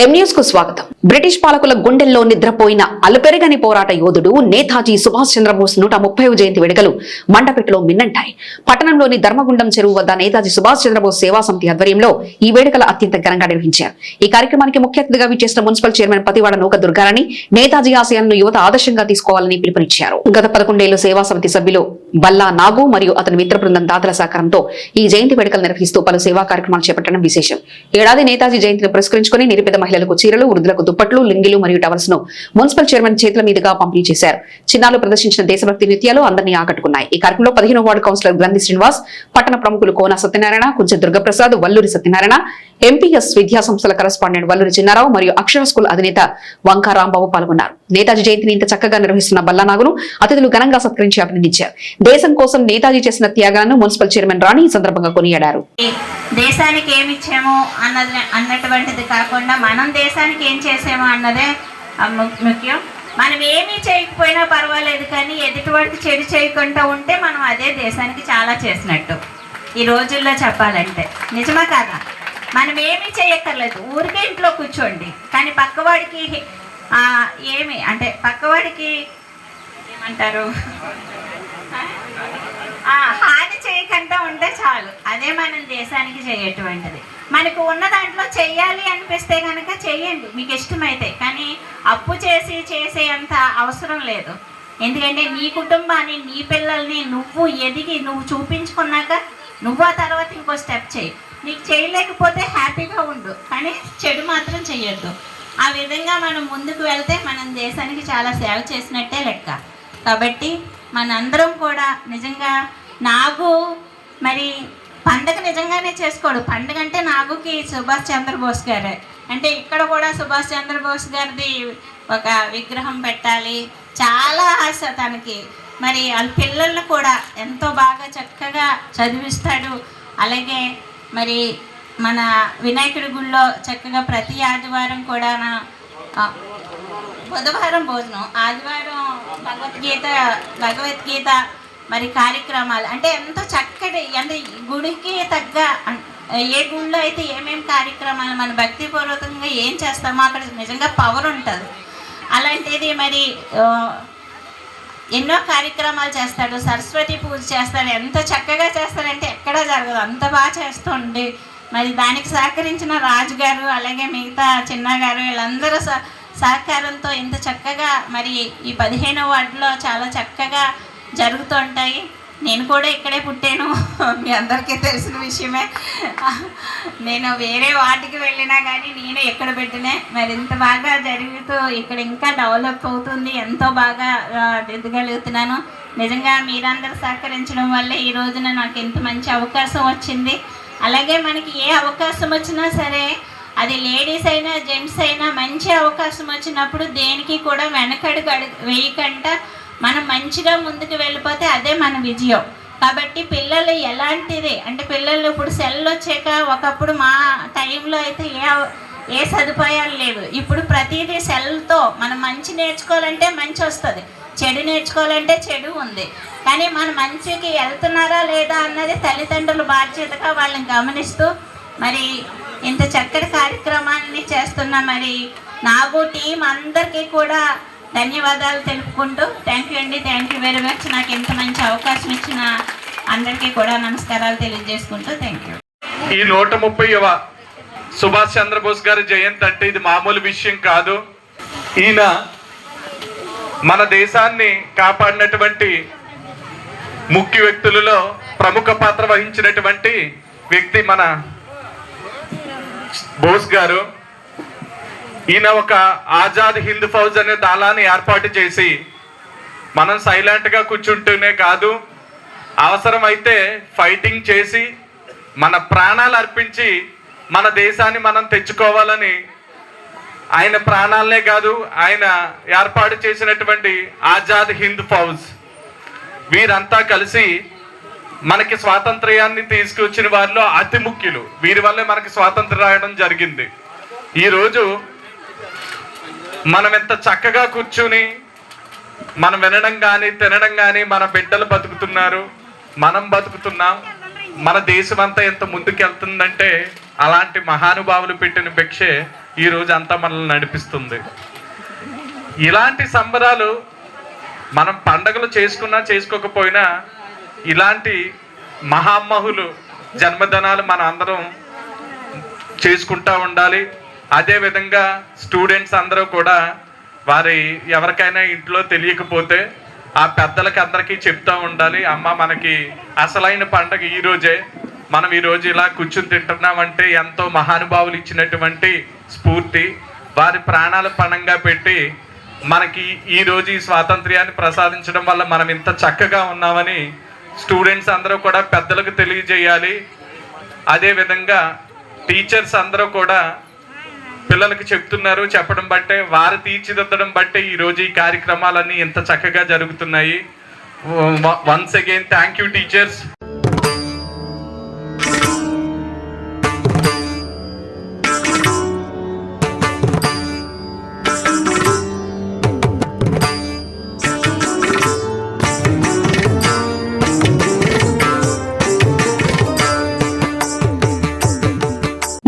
కు స్వాగతం. బ్రిటిష్ పాలకుల గుండెల్లో నిద్రపోయిన అలుపెరగని పోరాట యోధుడు నేతాజీ సుభాష్ చంద్రబోస్ నూట ముప్పై జయంతి వేడుకలు మండపెట్టులో మిన్నంటాయి. పట్టణంలోని ధర్మగుండం చెరువు వద్ద నేతాజీ సుభాష్ చంద్రబోస్ సేవా సమితి ఆధ్వర్యంలో ఈ వేడుకలు అత్యంత ఘనంగా నిర్వహించారు. ఈ కార్యక్రమానికి ముఖ్య అతిథిగా విచ్చేసిన మున్సిపల్ చైర్మన్ పతివాడ నూక దుర్గారాణి నేతాజీ ఆశయాలను యువత ఆదర్శంగా తీసుకోవాలని పిలుపునిచ్చారు. గత పదకొండేళ్ళు సేవా సమితి సభ్యులు బల్లా నాగు మరియు అతని మిత్ర బృందం దాతల సహకారంతో ఈ జయంతి వేడుకలు నిర్వహిస్తూ పలు సేవా కార్యక్రమాలు చేపట్టడం విశేషం. ఏడాది నేతాజీ జయంతిని పురస్కరించుకుని నిరుపేద మహిళలకు చీరలు వృద్ధులకు దుప్పట్లు లింగిలు మరియు టవల్స్ను మున్సిపల్ చైర్మన్ చేతుల మీదుగా పంపిణీ చేశారు. చిన్నారులు ప్రదర్శించిన దేశభక్తి నృత్యాలు అందరినీ ఆకట్టుకున్నాయి. ఈ కార్యక్రమంలో పదిహేను వార్డు కౌన్సిలర్ గ్రంథి శ్రీనివాస్ పట్టణ ప్రముఖులు కోన సత్యనారాయణ కుంచె దుర్గప్రసాద్ వల్లూరి సత్యనారాయణ ఎంపీఎస్ విద్యా సంస్థల కరస్పాండెంట్ వల్లూరి చిన్నారావు మరియు అక్షర స్కూల్ అధినేత వంకా రాంబాబు పాల్గొన్నారు. నేతాజీ జయంతిని ఇంత చక్కగా నిర్వహిస్తున్న బల్లానాగును అతిథులు ఘనంగా సత్కరించి అభినందించారు. దేశం కోసం నేతాజీ చేసిన త్యాగాలను మున్సిపల్ చైర్మన్ రాణి ఈ సందర్భంగా కొనియాడారు. దేశానికి ఏమి ఇచ్చామో అన్నది అన్నటువంటిది కాకుండా మనం దేశానికి ఏం చేసామో అన్నదే ముఖ్యం. మనం ఏమీ చేయకపోయినా పర్వాలేదు కానీ ఎదుటివాడికి చెడు చేయకుండా ఉంటే మనం అదే దేశానికి చాలా చేసినట్టు. ఈ రోజుల్లో చెప్పాలంటే. నిజమా కాదా? మనం ఏమీ చేయక్కర్లేదు. ఊరికే ఇంట్లో కూర్చోండి. కానీ పక్కవాడికి ఏమి? అంటే పక్కవాడికి ఏమంటారు? హాని చేయకుండా ఉంటే చాలు. అదే మనం దేశానికి చేయటువంటిది. మనకు ఉన్న దాంట్లో చెయ్యాలి అనిపిస్తే కనుక చెయ్యండి. మీకు ఇష్టమైతే. కానీ అప్పు చేసి చేసే అంత అవసరం లేదు. ఎందుకంటే నీ కుటుంబాన్ని నీ పిల్లల్ని నువ్వు ఎదిగి నువ్వు చూపించుకున్నాక నువ్వు ఆ తర్వాత ఇంకో స్టెప్ చేయి నీకు చేయలేకపోతే హ్యాపీగా ఉండు కానీ చెడు మాత్రం చెయ్యొద్దు. ఆ విధంగా మనం ముందుకు వెళ్తే మనం దేశానికి చాలా సేవ చేసినట్టే లెక్క. కాబట్టి మనందరం కూడా నిజంగా నాగు మరి పండగ నిజంగానే చేసుకోడు. పండగ అంటే నాగుకి సుభాష్ చంద్రబోస్ గారే. అంటే ఇక్కడ కూడా సుభాష్ చంద్రబోస్ గారిది ఒక విగ్రహం పెట్టాలి. చాలా ఆశ తనకి. మరి వాళ్ళ పిల్లల్ని కూడా ఎంతో బాగా చక్కగా చదివిస్తాడు. అలాగే మరి మన వినాయకుడి గుళ్ళో చక్కగా ప్రతి ఆదివారం కూడా బుధవారం భోజనం ఆదివారం భగవద్గీత భగవద్గీత మరి కార్యక్రమాలు. అంటే ఎంతో చక్కటి అంటే గుడికి తగ్గ ఏ గుళ్ళో అయితే ఏమేమి కార్యక్రమాలు మన భక్తిపూర్వకంగా ఏం చేస్తామో అక్కడ నిజంగా పవర్ ఉంటుంది. అలాంటిది మరి ఎన్నో కార్యక్రమాలు చేస్తాడు సరస్వతి పూజ చేస్తాడు ఎంత చక్కగా చేస్తాడంటే ఎక్కడా జరగదు. అంత బాగా చేస్తుండే మరి దానికి సహకరించిన రాజుగారు అలాగే మిగతా చిన్నగారు వీళ్ళందరూ సహ సహకారంతో ఇంత చక్కగా మరి ఈ పదిహేనవ వార్డులో చాలా చక్కగా జరుగుతుంటాయి నేను కూడా ఇక్కడే పుట్టాను. మీ అందరికీ తెలిసిన విషయమే. నేను వేరే వాటికి వెళ్ళినా కానీ నేను ఎక్కడ పెట్టినే. మరి ఇంత బాగా జరుగుతూ ఇక్కడ ఇంకా డెవలప్ అవుతుంది. ఎంతో బాగా ఎదగలుగుతున్నాను. నిజంగా మీరందరూ సహకరించడం వల్లే ఈ రోజున నాకు ఇంత మంచి అవకాశం వచ్చింది. అలాగే మనకి ఏ అవకాశం వచ్చినా సరే అది లేడీస్ అయినా జెంట్స్ అయినా మంచి అవకాశం వచ్చినప్పుడు దేనికి కూడా వెనకడుగు అడుగు వేయకుండా మనం మంచిగా ముందుకు వెళ్ళిపోతే అదే మన విజయం. కాబట్టి పిల్లలు ఎలాంటిది? అంటే పిల్లలు ఇప్పుడు సెల్ వచ్చాక ఒకప్పుడు మా టైంలో అయితే ఏ ఏ సదుపాయాలు లేవు. ఇప్పుడు ప్రతిదీ సెల్తో మనం మంచి నేర్చుకోవాలంటే మంచి వస్తుంది. చెడు నేర్చుకోవాలంటే చెడు ఉంది. కానీ మనం మంచికి వెళ్తున్నారా లేదా అన్నది తల్లిదండ్రుల బాధ్యతగా వాళ్ళని గమనిస్తూ మరి ఇంత చక్కటి కార్యక్రమాన్ని చేస్తున్న మరి నాగు టీం అందరికీ కూడా ధన్యవాదాలు తెలుపుకుంటూ థ్యాంక్ యూ అండి. థ్యాంక్ యూ వెరీ మచ్ నాకు ఇంత మంచి అవకాశం ఇచ్చిన అందరికీ కూడా నమస్కారాలు తెలియజేసుకుంటూ థ్యాంక్ యూ ఈ నూట ముప్పైవ సుభాష్ చంద్రబోస్ గారి జయంతి అంటే ఇది మామూలు విషయం కాదు. ఈయన మన దేశాన్ని కాపాడినటువంటి ముఖ్య వ్యక్తులలో ప్రముఖ పాత్ర వహించినటువంటి వ్యక్తి మన బోస్ గారు. ఈయన ఒక ఆజాద్ హింద్ ఫౌజ్ అనే దళాన్ని ఏర్పాటు చేసి మనం సైలెంట్గా కూర్చుంటూనే కాదు అవసరమైతే ఫైటింగ్ చేసి మన ప్రాణాలు అర్పించి మన దేశాన్ని మనం తెచ్చుకోవాలని ఆయన ప్రాణాలనే కాదు ఆయన ఏర్పాటు చేసినటువంటి ఆజాద్ హింద్ ఫౌజ్. వీరంతా కలిసి మనకి స్వాతంత్ర్యాన్ని తీసుకొచ్చిన వారిలో అతి ముఖ్యులు వీరి వల్లే మనకి స్వాతంత్రం రాయడం జరిగింది. ఈరోజు మనం ఎంత చక్కగా కూర్చుని మనం వినడం కానీ తినడం కానీ మన బిడ్డలు బతుకుతున్నారు మనం బతుకుతున్నాం మన దేశం అంతా ఎంత ముందుకెళ్తుందంటే అలాంటి మహానుభావులు పెట్టిన భిక్షే ఈ అంతా మనల్ని నడిపిస్తుంది. ఇలాంటి సంబరాలు మనం పండగలు చేసుకున్నా చేసుకోకపోయినా ఇలాంటి మహామహులు జన్మదినాలు మన అందరం చేసుకుంటా ఉండాలి. అదే విధంగా స్టూడెంట్స్ అందరూ కూడా వారి ఎవరికైనా ఇంట్లో తెలియకపోతే ఆ పెద్దలకి అందరికీ చెప్తూ ఉండాలి అమ్మ మనకి అసలైన పండగ ఈ రోజే. మనం ఈరోజు ఇలా కూర్చుని తింటున్నామంటే ఎంతో మహానుభావులు ఇచ్చినటువంటి స్ఫూర్తి. వారి ప్రాణాలు పణంగా పెట్టి మనకి ఈరోజు ఈ స్వాతంత్ర్యాన్ని ప్రసాదించడం వల్ల మనం ఇంత చక్కగా ఉన్నామని స్టూడెంట్స్ అందరూ కూడా పెద్దలకు తెలియజేయాలి. అదే విధంగా టీచర్స్ అందరూ కూడా పిల్లలకి చెప్తున్నారు చెప్పడం బట్టే వారు తీర్చిదిద్దడం బట్టే ఈ రోజు ఈ కార్యక్రమాలన్నీ ఇంత చక్కగా జరుగుతున్నాయి. Once again thank you teachers